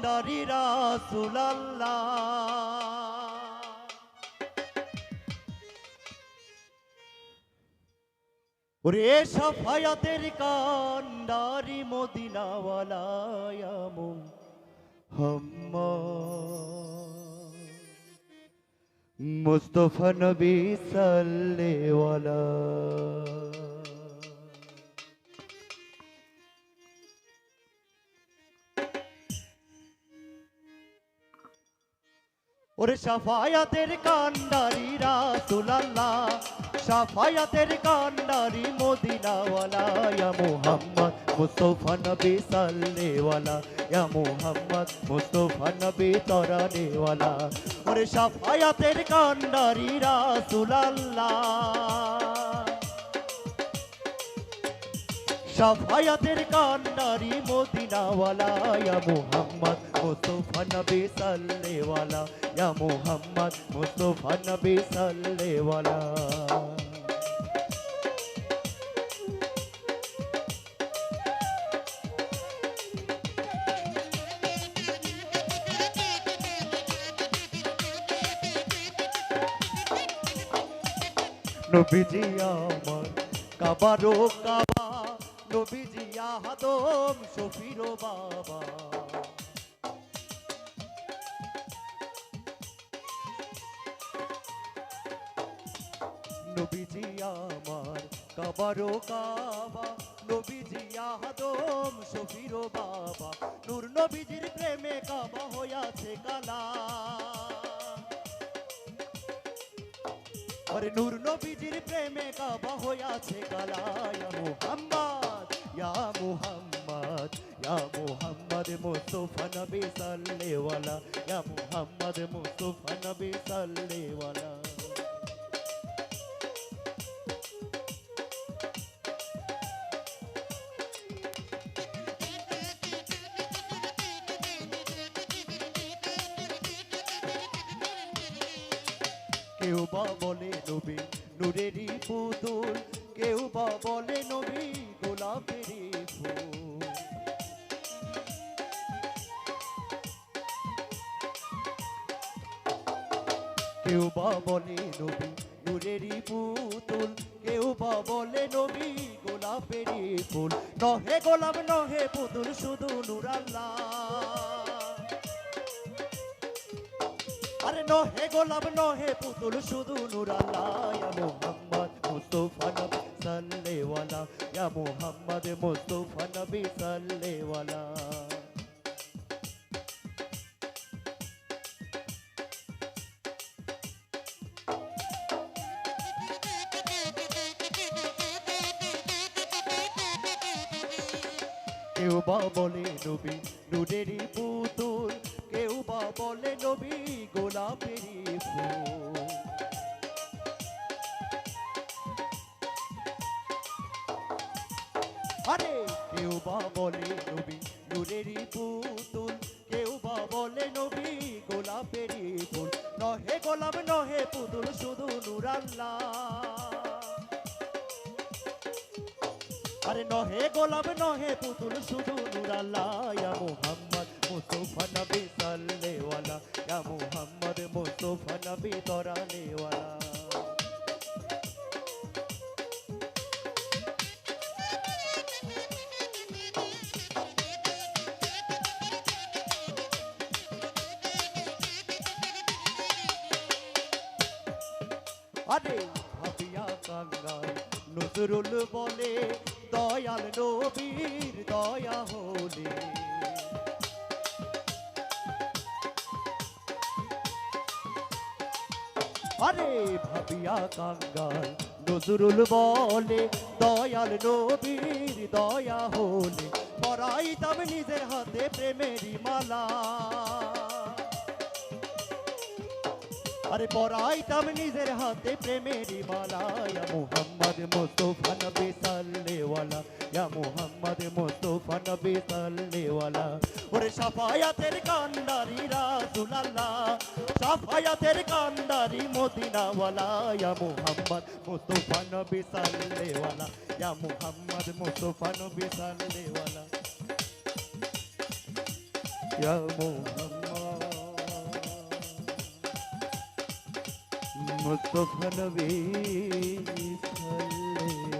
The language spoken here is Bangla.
কান্ডারি রাসুলাল্লাহ। ওরে সাফায়াতের কান্ডারি মদিনাওয়ালায়াম হাম্মা মুস্তফা নবী সাল্লেওয়ালা। ওরে সাফায়াতের কান্ডারি রাসুলাল্লাহ, সাফায়াতের কান্ডারি মদিনাওয়ালা, ইয়া মুহাম্মদ মুস্তফা নবী সাল্লেওয়ালা, ইয়া মুহাম্মদ মুস্তফা নবী তরানেওয়ালা। ওরে সাফায়াতের কান্ডারি রাসুলাল্লাহ। সাফায়াতের কান্ডারি মদিনাওয়ালা ইয়া মুহাম্মদ মুস্তফা নবী সাল্লেওয়ালা ইয়া মুহাম্মদ মুস্তফা নবী সাল্লেওয়ালা নবীজি আমার কাবারো কাবা নবীজি আহাদম শফিরো বাবা। নবীজি আমার কাবারো কাবা, নবীজি আহাদম বাবা। নূর নবীজির প্রেমে কাবা হইয়াছে কালা। আরে নূর নবীজির প্রেমে কাবা হইয়াছে কালা ইয়া মুহাম্মদ ইয়া মুহাম্মদ ইয়া মুহাম্মদ মুস্তাফা নবী সাল্লেওয়ালা ইয়া মুহাম্মদ মুস্তাফা নবী সাল্লেওয়ালা কেউ বা বলে নবী নূরেরই পুতুল কেউ বলে নবী গোলাপেরই কেউ বা বলে নবী নূরেরই পুতুল। কেউ বা বলে নবী গোলাপেরই ফুল। নহে গোলাপ, নহে পুতুল, শুধু নুরাল্লাহ আরে নহে গোলাপ, নহে পুতুল, শুধু নুরাল্লাহ ইয়া মুহাম্মদ মুস্তাফা নবী। সাল্লেওয়ালা ইয়া মুহাম্মদ মুস্তাফা নবী সাল্লেওয়ালা কেউ বা বলে নবী, নুরেরই পুতুল। কেউ বা বলে নবী, গোলাপেরই ফুল। আরে কেউ বা বলে নবী নুরেরই পুতুল। কেউ বা বলে নবী, গোলাপেরই ফুল। নহে গোলাপ, নহে পুতুল, শুধু নুরাল্লাহ আরে নহে গোলাপ, নহে পুতুল, শুধু নুরাল্লাহ ইয়া মুহাম্মদ মুস্তফা নবী সাল্লেওয়ালা ইয়া মুহাম্মদ মুস্তফা নবী তরানেওয়ালা আরে ভাবিয়া কাঙ্গাল নজরুল বলে, দয়াল নবীর দয়া হলে। আরে ভাবিয়া কাঙ্গাল নজরুল বলে, দয়াল নবীর দয়া হলে। পরাইতাম নিজের হাতে প্রেমেরই মালা। আরে পরাইতাম নিজের হাতে প্রেমেরই মালা। ইয়া মুহাম্মদ মুস্তফা নবী সাল্লেওয়ালা ইয়া মুহাম্মদ মুস্তফা নবী সাল্লেওয়ালা ওরে সাফায়াতের কান্ডারি রাসূলুল্লাহ, সাফায়াতের কান্ডারি মদিনাওয়ালা। ইয়া মুহাম্মদ মুস্তফা নবী সাল্লেওয়ালা ইয়া মুহাম্মদ মুস্তফা নবী সাল্লেওয়ালা ইয়া মুহাম্মদ মুস্তফা নবী সাল্লাল্লাহু